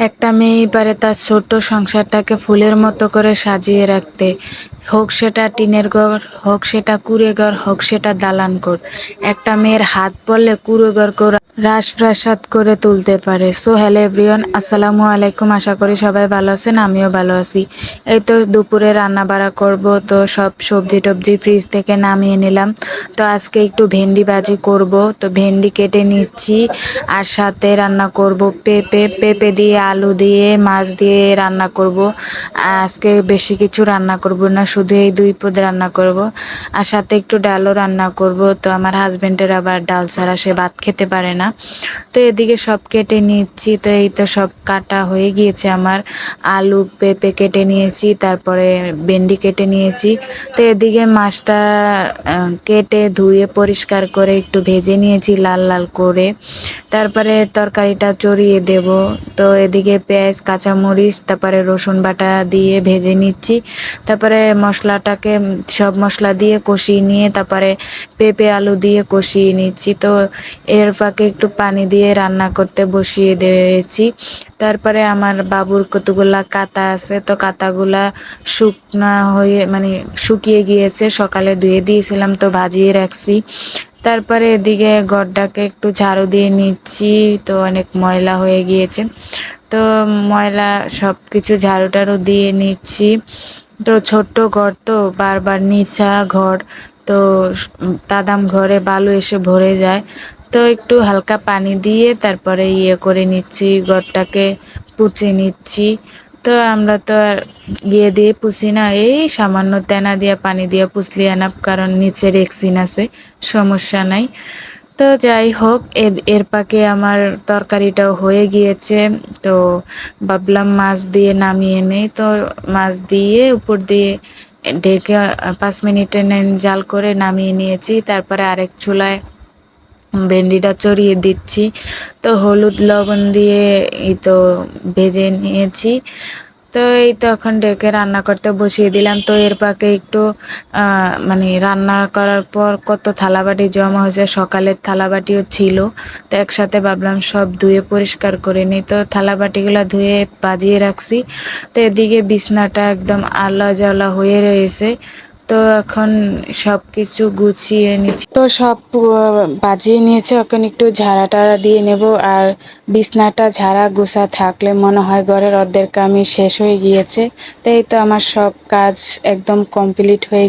একটা মেয়েই পারে তার ছোট্ট সংসারটাকে ফুলের মতো করে সাজিয়ে রাখতে হোক সেটা টিনের ঘর, হোক সেটা কুড়ে ঘর, হোক সেটা দালান ঘর একটা মেয়ের হাত পড়লে কুড়ে ঘর করে রাসপ্রাসাদ করে তুলতে পারে। সো হ্যালো এভরিওয়ান আসসালামু আলাইকুম। আশা করি সবাই ভালো আছেন, আমিও ভালো আছি। এই তো দুপুরে রান্না বাড়া করব, তো সব সবজি টবজি ফ্রিজ থেকে নামিয়ে নিলাম। তো আজকে একটু ভেন্ডি ভাজি করব, তো ভেন্ডি কেটে নিচ্ছি। আর সাথে রান্না করব পেঁপে পেঁপে দিয়ে আলু দিয়ে, মাছ দিয়ে রান্না করব। আজকে বেশি কিছু রান্না করব না শুধু এই দুই পদ রান্না করব। আর সাথে একটু ডালও রান্না করব। তো আমার হাজব্যান্ডের আবার ডাল ছাড়া সে ভাত খেতে পারে না। তো এদিকে সব কেটে নিচ্ছি। তো এই তো সব কাটা হয়ে গিয়েছে আমার। আলু পেঁপে কেটে নিয়েছি, তারপরে ভেন্ডি কেটে নিয়েছি। তো এদিকে মাছটা কেটে ধুয়ে পরিষ্কার করে একটু ভেজে নিয়েছি লাল লাল করে। তারপরে তরকারিটা চড়িয়ে দেব। তো এদিকে পেঁয়াজ, কাঁচামরিচ, তারপরে রসুন বাটা দিয়ে ভেজে নিচ্ছি। তারপরে মশলাটাকে সব মশলা দিয়ে কষিয়ে নিয়ে তারপরে পেঁপে, আলু দিয়ে কষিয়ে নিচ্ছি। তো এর ফাঁকে একটু পানি দিয়ে রান্না করতে বসিয়ে দিয়েছি। তারপরে আমার বাবুর কতগুলা কাতা আছে, তো কাতাগুলা শুকনা হয়ে মানে শুকিয়ে গিয়েছে। সকালে ধুয়ে দিয়েছিলাম, তো ভাজিয়ে রাখছি। তারপরে এদিকে ঘরটাকে একটু ঝাড়ু দিয়ে নিচ্ছি, তো অনেক ময়লা হয়ে গিয়েছে। তো ময়লা সব কিছু ঝাড়ু টাড়ু দিয়ে নিচ্ছি। তো ছোট্ট ঘর তো, বারবার নিচা ঘর। তো তাদাম ঘরে বালু এসে ভরে যায়। তো একটু হালকা পানি দিয়ে তারপরে ইয়ে করে নিচ্ছি ঘরটাকে পুছে নিচ্ছি। তো আমরা তো আর ইয়ে দিয়ে পুষি না। এই সামান্য তেনা দিয়ে, পানি দিয়ে পুষলি আনাপ কারণ নিচে রেক্সিন আছে, সমস্যা নাই। তো যাই হোক, এর- পাকে আমার তরকারিটাও হয়ে গিয়েছে। তো ভাবলাম মাছ দিয়ে নামিয়ে নেই। তো মাছ দিয়ে উপর দিয়ে ঢেকে পাঁচ মিনিটে জাল করে নামিয়ে নিয়েছি। তারপরে আরেক চুলায় ভেন্ডিটা চড়িয়ে দিচ্ছি। তো হলুদ লবণ দিয়ে এই তো ভেজে নিয়েছি। তো এই তো এখন ডেকে রান্না করতে বসিয়ে দিলাম। তো এর পাকে একটু মানে রান্না করার পর কত থালাবাটি জমা হয়েছে, সকালের থালাবাটিও ছিল। তো একসাথে ভাবলাম সব ধুয়ে পরিষ্কার করে নিই। তো থালাবাটিগুলো ধুয়ে বাজিয়ে রাখছি। তো এদিকে বিছনাটা একদম আলা জ্বালা হয়ে রয়েছে। তো এখন সব কিছু গুছিয়ে নিচ্ছি। তো সব বাজিয়ে নিয়েছে, এখন একটু ঝাড়া টাড়া দিয়ে নেব। আর বিছনাটা ঝাড়া গুছা থাকলে মনে হয় ঘরের অর্ধেক কামই শেষ হয়ে গিয়েছে। তাই তো আমার সব কাজ একদম কমপ্লিট হয়ে